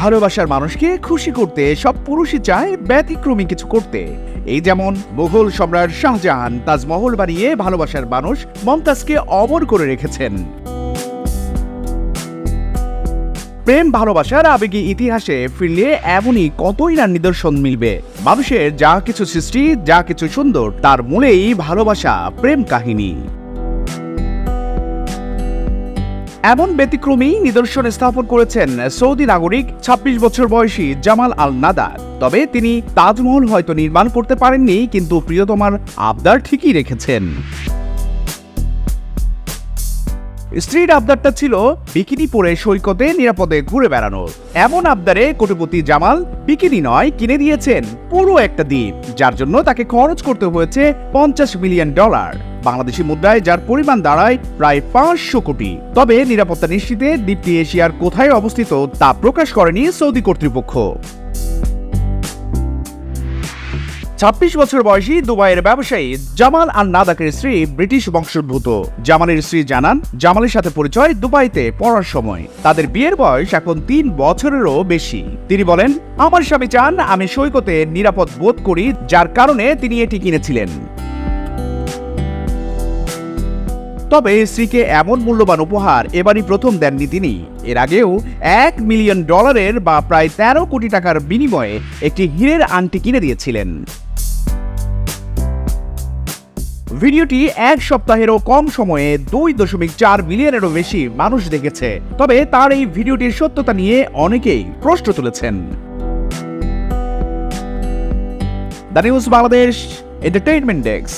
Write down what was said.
ভালোবাসার মানুষকে খুশি করতে সব পুরুষই চায় ব্যতিক্রমী কিছু করতে। এই যেমন মুঘল সম্রাট শাহজাহান তাজমহল বানিয়ে ভালোবাসার মানুষ মমতাজকে অমর করে রেখেছেন। প্রেম ভালোবাসার আবেগী ইতিহাসে ফিরলে এমনই কতই না নিদর্শন মিলবে। মানুষের যা কিছু সৃষ্টি, যা কিছু সুন্দর, তার মূলেই ভালোবাসা, প্রেম কাহিনী। এমন ব্যতিক্রমী নিদর্শন স্থাপন করেছেন সৌদি নাগরিক ২৬ বছর বয়সী জামাল আল নাদার তবে তিনি তাজমহল হয়তো নির্মাণ করতে পারেননি, কিন্তু প্রিয়তমার আবদার ঠিকই রেখেছেন। স্ত্রীর আবদারটা ছিল বিকিনি পরে সৈকতে নিরাপদে ঘুরে বেড়ানো। এমন আবদারে কোটিপতি জামাল বিকিনি নয়, কিনে দিয়েছেন পুরো একটা দ্বীপ, যার জন্য তাকে খরচ করতে হয়েছে পঞ্চাশ মিলিয়ন ডলার। বাংলাদেশি মুদ্রায় যার পরিমাণ দাঁড়ায় প্রায় পাঁচশো কোটি। তবে নিরাপত্তা নিশ্চিতে দ্বীপটি এশিয়ার কোথায় অবস্থিত তা প্রকাশ করেনি সৌদি কর্তৃপক্ষ। ছাব্বিশ বছর বয়সী দুবাইয়ের ব্যবসায়ী জামাল আর নাদাকের স্ত্রী ব্রিটিশ বংশোদ্ভূত। জামালের স্ত্রী জানান, জামালের সাথে পরিচয় দুবাইতে পড়ার সময়। তাদের বিয়ের বয়স এখন তিন বছরেরও বেশি। তিনি বলেন, আমার স্বামী চান আমি সৈকতে নিরাপদ বোধ করি, যার কারণে তিনি এটি কিনেছিলেন। তবে স্ত্রীকে এমন মূল্যবান উপহার এবারই প্রথম দেননি তিনি। এর আগেও এক মিলিয়ন ডলারের বা প্রায় তেরো কোটি টাকার বিনিময়ে একটি হীরের আংটি কিনে দিয়েছিলেন। ভিডিওটি এক সপ্তাহেরও কম সময়ে দুই দশমিক চার মিলিয়নেরও বেশি মানুষ দেখেছে। তবে তার এই ভিডিওটির সত্যতা নিয়ে অনেকেই প্রশ্ন তুলেছেন। The news Bangladesh entertainment desk.